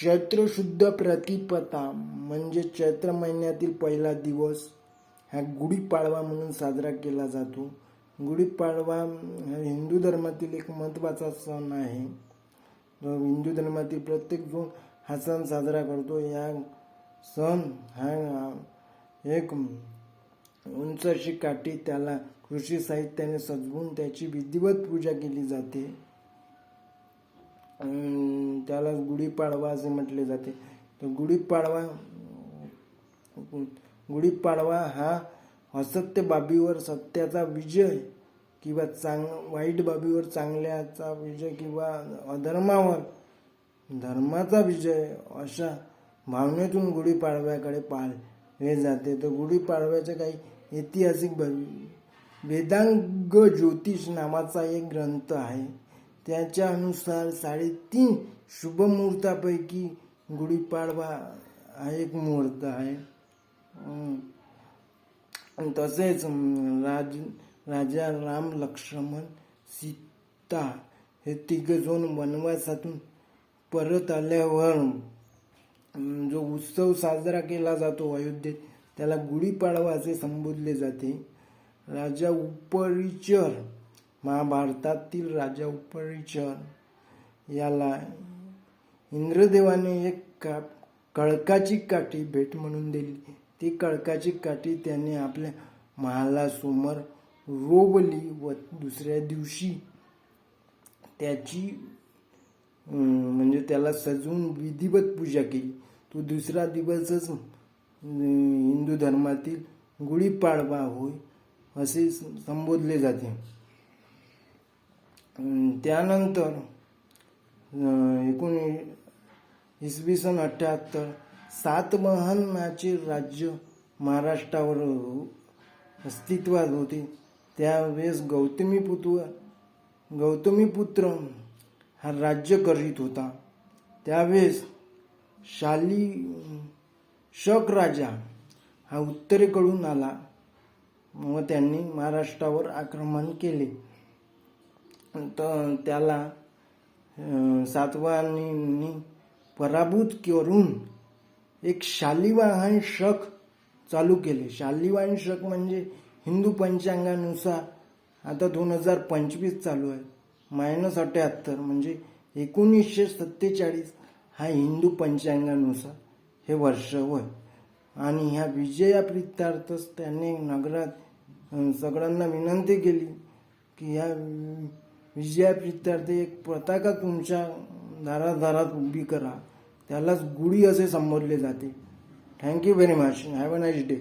चैत्र शुद्ध प्रतिपदा म्हणजे चैत्र महिन्यातील पहिला दिवस हा गुढीपाडवा म्हणून साजरा केला जातो. गुढीपाडवा हा हिंदू धर्मातील एक महत्त्वाचा सण आहे. जो हिंदू धर्मातील प्रत्येक जण हा सण साजरा करतो. या सण हा एक उंच अशी काठी त्याला कृषी साहित्याने सजवून त्याची विधिवत पूजा केली जाते. त्याला गुढीपाडवा असे म्हटले जाते. तर गुढीपाडवा गुढीपाडवा हा असत्य बाबीवर सत्याचा विजय किंवा चांग वाईट बाबीवर चांगल्याचा विजय किंवा अधर्मावर धर्माचा विजय अशा भावनेतून गुढीपाडव्याकडे पाळले जाते. तर गुढीपाडव्याचे काही ऐतिहासिक वेदांग ज्योतिष नावाचा एक ग्रंथ आहे. त्याच्यानुसार साडेतीन शुभमुहूर्तापैकी गुढीपाडवा हा एक मुहूर्त आहे. तसेच राज राजा राम लक्ष्मण सीता हे तिघजण वनवासातून परत आल्यावर जो उत्सव साजरा केला जातो अयोध्येत त्याला गुढीपाडवा असे संबोधले जाते. राजा उपरिचर महाभारतातील राजा उपरिचर याला इंद्रदेवाने एक का कळकाची काठी भेट म्हणून दिली. ती कळकाची काठी त्याने आपल्या महालासमोर रोवली व दुसऱ्या दिवशी त्याची म्हणजे त्याला सजवून विधिवत पूजा केली. तो दुसरा दिवसच हिंदू धर्मातील गुढीपाडवा होय असे संबोधले जाते. त्यानंतर एकोणी एकूण इसवी सन अठ्ठ्याहत्तर सातवाहनाचे राज्य महाराष्ट्रावर अस्तित्वात होते. त्यावेळेस गौतमीपुत्र गौतमीपुत्र हा राज्य करीत होता. त्यावेळेस शाली शक राजा हा उत्तरेकडून आला. व त्यांनी महाराष्ट्रावर आक्रमण केले. तर त्याला सातवानी पराभूत करून एक शालिवाहन शक चालू केले. शालिवाहन शक म्हणजे हिंदू पंचांगानुसार आता दोन हजार पंचवीस चालू आहे. मायनस अठ्याहत्तर म्हणजे एकोणीसशे सत्तेचाळीस हा हिंदू पंचांगानुसार हे वर्ष होय. आणि ह्या विजयाप्रित्यार्थच त्याने नगरात सगळ्यांना विनंती केली की ह्या विजयाप्रित्यार्थ एक पताका तुमच्या दारादारात उभी करा. त्यालाच गुढी असे संबोधले जाते. Thank you very much have a nice day